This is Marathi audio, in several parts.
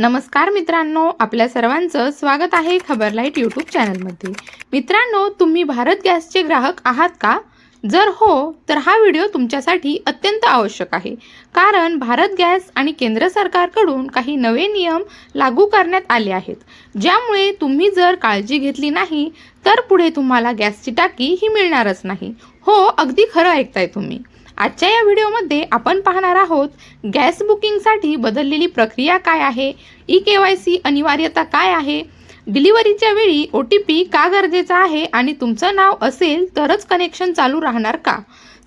नमस्कार मित्रांनो आपल्या सर्वांचं स्वागत आहे खबरलाईट यूट्यूब चॅनलमध्ये. मित्रांनो तुम्ही भारत गॅसचे ग्राहक आहात का? जर हो तर हा व्हिडिओ तुमच्यासाठी अत्यंत आवश्यक आहे. कारण भारत गॅस आणि केंद्र सरकारकडून काही नवे नियम लागू करण्यात आले आहेत. ज्यामुळे तुम्ही जर काळजी घेतली नाही तर पुढे तुम्हाला गॅसची टाकी ही मिळणारच नाही. हो अगदी खरं ऐकताय तुम्ही. आजच्या या व्हिडिओमध्ये आपण पाहणार आहोत गॅस बुकिंगसाठी बदललेली प्रक्रिया काय आहे ई के वाय सी अनिवार्यता काय आहे डिलिव्हरीच्या वेळी ओ टी पी का गरजेचा आहे आणि तुमचं नाव असेल तरच कनेक्शन चालू राहणार का?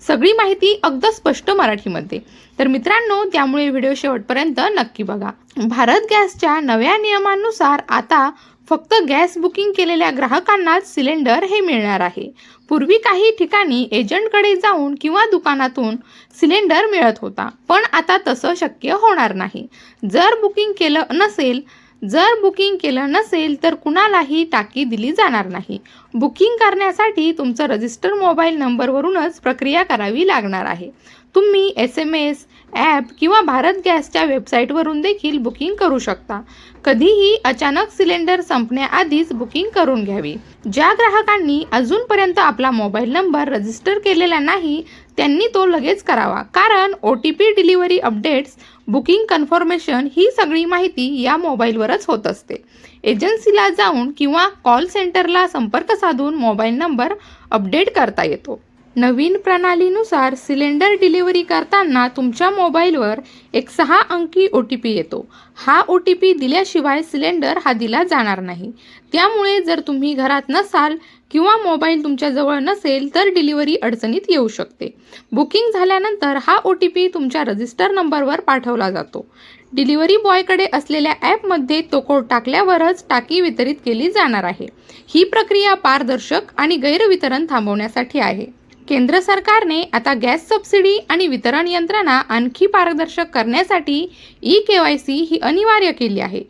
सगळी माहिती अगदी स्पष्ट मराठीमध्ये. तर मित्रांनो त्यामुळे व्हिडिओ शेवटपर्यंत नक्की बघा. भारत गॅसच्या नव्या नियमांनुसार आता फक्त गॅस बुकिंग केलेल्या ग्राहकांनाच सिलेंडर हे मिळणार आहे. पूर्वी काही ठिकाणी एजंटकडे जाऊन किंवा दुकानातून सिलेंडर मिळत होता पण आता तसं शक्य होणार नाही. जर बुकिंग केलं नसेल जर बुकिंग केलं नसेल तर कुणालाही टाकी दिली जाणार नाही. बुकिंग करण्यासाठी तुमचं रजिस्टर मोबाईल नंबरवरूनच प्रक्रिया करावी लागणार आहे. तुम्ही एस एम एस ॲप किंवा भारत गॅसच्या वेबसाईटवरून देखील बुकिंग करू शकता. कधीही अचानक सिलेंडर संपण्याआधीच बुकिंग करून घ्यावी. ज्या ग्राहकांनी अजूनपर्यंत आपला मोबाईल नंबर रजिस्टर केलेला नाही त्यांनी तो लगेच करावा. कारण O T P delivery updates booking confirmation ही सगळी माहिती या मोबाईलवरच होत असते. एजन्सीला जाऊन किंवा कॉल सेंटरला संपर्क साधून मोबाईल नंबर अपडेट करता येतो. नवीन प्रणालीनुसार सिलेंडर डिलिव्हरी करताना तुमच्या मोबाईलवर एक सहा अंकी ओ टी पी येतो. हा ओ टी पी दिल्याशिवाय सिलेंडर हा दिला जाणार नाही. त्यामुळे जर तुम्ही घरात नसाल किंवा मोबाईल तुमच्याजवळ नसेल तर डिलिव्हरी अडचणीत येऊ शकते. बुकिंग झाल्यानंतर हा ओ टी पी तुमच्या रजिस्टर नंबरवर पाठवला जातो. डिलिव्हरी बॉयकडे असलेल्या ॲपमध्ये तो कोड टाकल्यावरच टाकी वितरित केली जाणार आहे. ही प्रक्रिया पारदर्शक आणि गैरवितरण थांबवण्यासाठी आहे. केंद्र सरकारने आता गॅस सबसिडी आणि वितरण यंत्रणा आणखी पारदर्शक करण्यासाठी ई के वाय सी ही अनिवार्य केली आहे.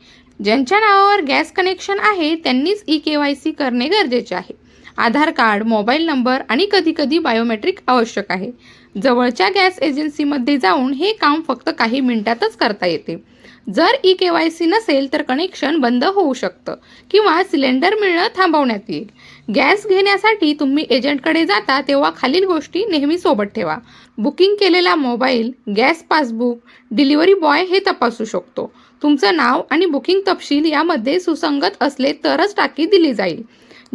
ज्यांच्या नावावर गॅस कनेक्शन आहे त्यांनीच ई के वाय सी करणे गरजेचे आहे. आधार कार्ड मोबाईल नंबर आणि कधीकधी बायोमेट्रिक आवश्यक आहे. जवळच्या गॅस एजन्सीमध्ये जाऊन हे काम फक्त काही मिनिटातच करता येते. जर ई के वाय सी नसेल तर कनेक्शन बंद होऊ शकतं किंवा सिलेंडर मिळणं थांबवण्यात येईल. गॅस घेण्यासाठी तुम्ही एजंटकडे जाता तेव्हा खालील गोष्टी नेहमी सोबत ठेवा. बुकिंग केलेला mobile gas passbook delivery boy हे तपासू शकतो. तुमचं नाव आणि बुकिंग तपशील यामध्ये सुसंगत असले तरच टाकी दिली जाईल.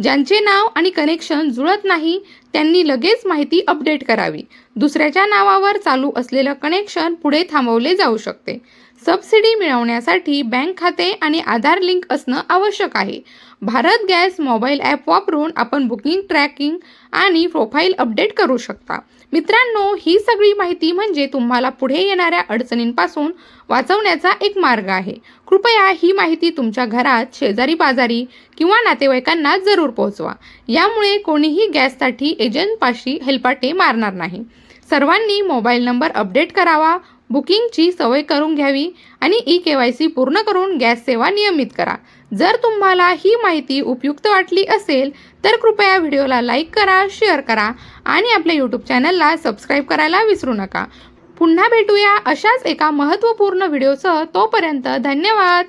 ज्यांचे नाव आणि कनेक्शन जुळत नाही त्यांनी लगेच माहिती अपडेट करावी. दुसऱ्याच्या नावावर चालू असलेलं कनेक्शन पुढे थांबवले जाऊ शकते. सबसिडी मिळवण्यासाठी बँक खाते आणि आधार लिंक असणं आवश्यक आहे. भारत गॅस मोबाईल ॲप वापरून आपण बुकिंग ट्रॅकिंग आणि प्रोफाईल अपडेट करू शकता. मित्रांनो ही सगळी माहिती म्हणजे तुम्हाला पुढे येणाऱ्या अडचणींपासून वाचवण्याचा एक मार्ग आहे. कृपया ही माहिती तुमच्या घरात शेजारी पाजारी किंवा नातेवाईकांना जरूर पोहोचवा. यामुळे कोणीही गॅससाठी एजंटपाशी हेलपाटे मारणार नाही. सर्वांनी मोबाईल नंबर अपडेट करावा बुकिंगची सवय करून घ्यावी आणि ई के वाय सी पूर्ण करून गॅस सेवा नियमित करा. जर तुम्हाला ही माहिती उपयुक्त वाटली असेल तर कृपया व्हिडिओला लाईक करा शेअर करा आणि आपल्या यूट्यूब चॅनलला सबस्क्राईब करायला विसरू नका. पुन्हा भेटूया अशाच एका महत्त्वपूर्ण व्हिडिओसह. तोपर्यंत धन्यवाद!